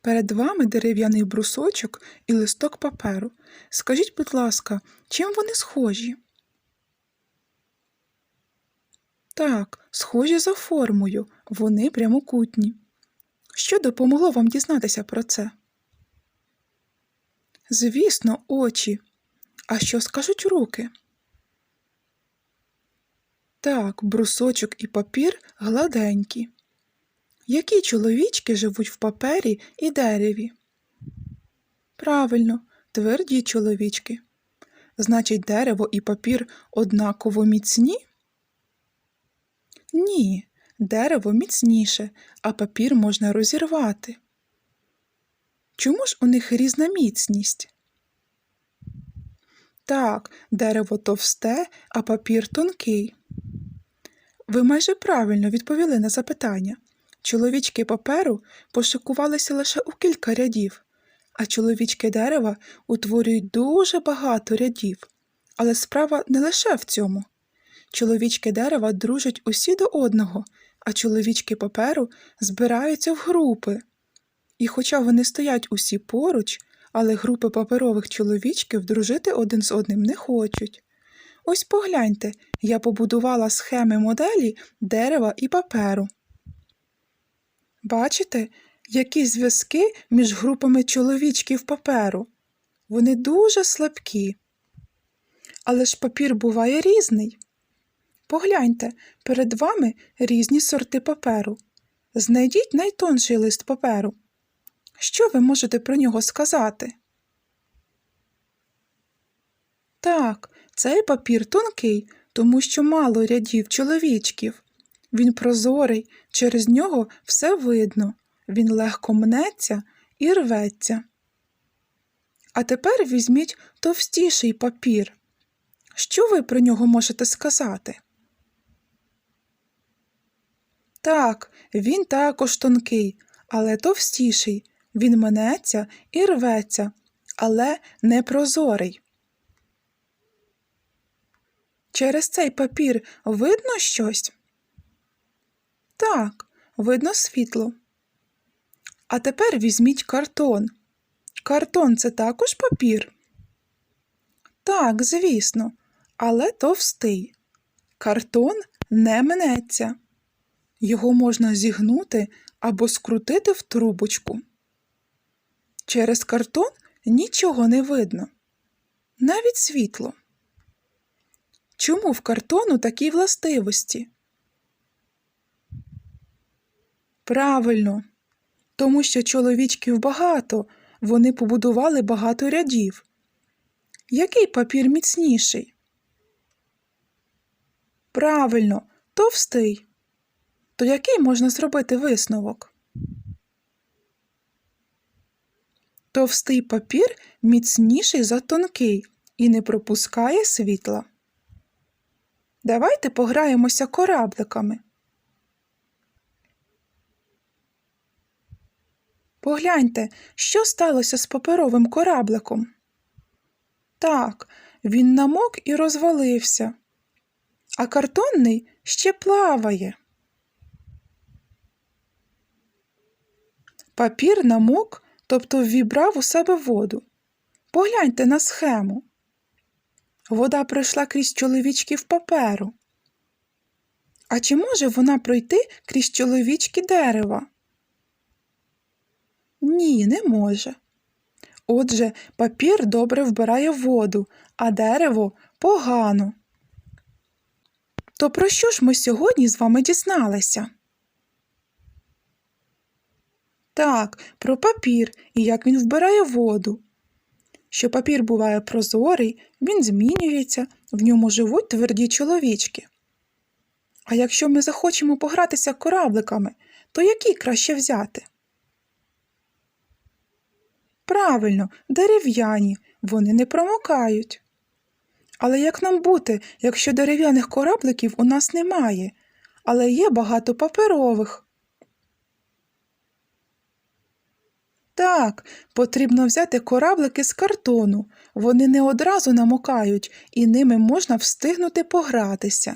Перед вами дерев'яний брусочок і листок паперу. Скажіть, будь ласка, чим вони схожі? Так, схожі за формою, вони прямокутні. Що допомогло вам дізнатися про це? Звісно, очі. А що скажуть руки? Так, брусочок і папір гладенькі. Які чоловічки живуть в папері і дереві? Правильно, тверді чоловічки. Значить, дерево і папір однаково міцні? Ні, дерево міцніше, а папір можна розірвати. Чому ж у них різна міцність? Так, дерево товсте, а папір тонкий. Ви майже правильно відповіли на запитання. Чоловічки паперу пошикувалися лише у кілька рядів, а чоловічки дерева утворюють дуже багато рядів. Але справа не лише в цьому. Чоловічки дерева дружать усі до одного, а чоловічки паперу збираються в групи. І хоча вони стоять усі поруч, але групи паперових чоловічків дружити один з одним не хочуть. Ось погляньте, я побудувала схеми моделі дерева і паперу. Бачите, які зв'язки між групами чоловічків паперу? Вони дуже слабкі. Але ж папір буває різний. Погляньте, перед вами різні сорти паперу. Знайдіть найтонший лист паперу. Що ви можете про нього сказати? Так, цей папір тонкий, тому що мало рядів чоловічків. Він прозорий, через нього все видно, він легко мнеться і рветься. А тепер візьміть товстіший папір. Що ви про нього можете сказати? Так, він також тонкий, але товстіший. Він мнеться і рветься, але не прозорий. Через цей папір видно щось? Так, видно світло. А тепер візьміть картон. Картон це також папір? Так, звісно, але товстий. Картон не мнеться. Його можна зігнути або скрутити в трубочку. Через картон нічого не видно, навіть світло. Чому в картону такі властивості? Правильно, тому що чоловічків багато, вони побудували багато рядів. Який папір міцніший? Правильно, товстий. То який можна зробити висновок? Товстий папір міцніший за тонкий і не пропускає світла. Давайте пограємося корабликами. Погляньте, що сталося з паперовим корабликом. Так, він намок і розвалився, а картонний ще плаває. Папір намок, тобто ввібрав у себе воду. Погляньте на схему. Вода пройшла крізь чоловічків паперу. А чи може вона пройти крізь чоловічки дерева? Ні, не може. Отже, папір добре вбирає воду, а дерево погано. То про що ж ми сьогодні з вами дізналися? Так, про папір і як він вбирає воду. Що папір буває прозорий, він змінюється, в ньому живуть тверді чоловічки. А якщо ми захочемо погратися корабликами, то які краще взяти? Правильно, дерев'яні, вони не промокають. Але як нам бути, якщо дерев'яних корабликів у нас немає, але є багато паперових? Так, потрібно взяти кораблики з картону. Вони не одразу намокають, і ними можна встигнути погратися.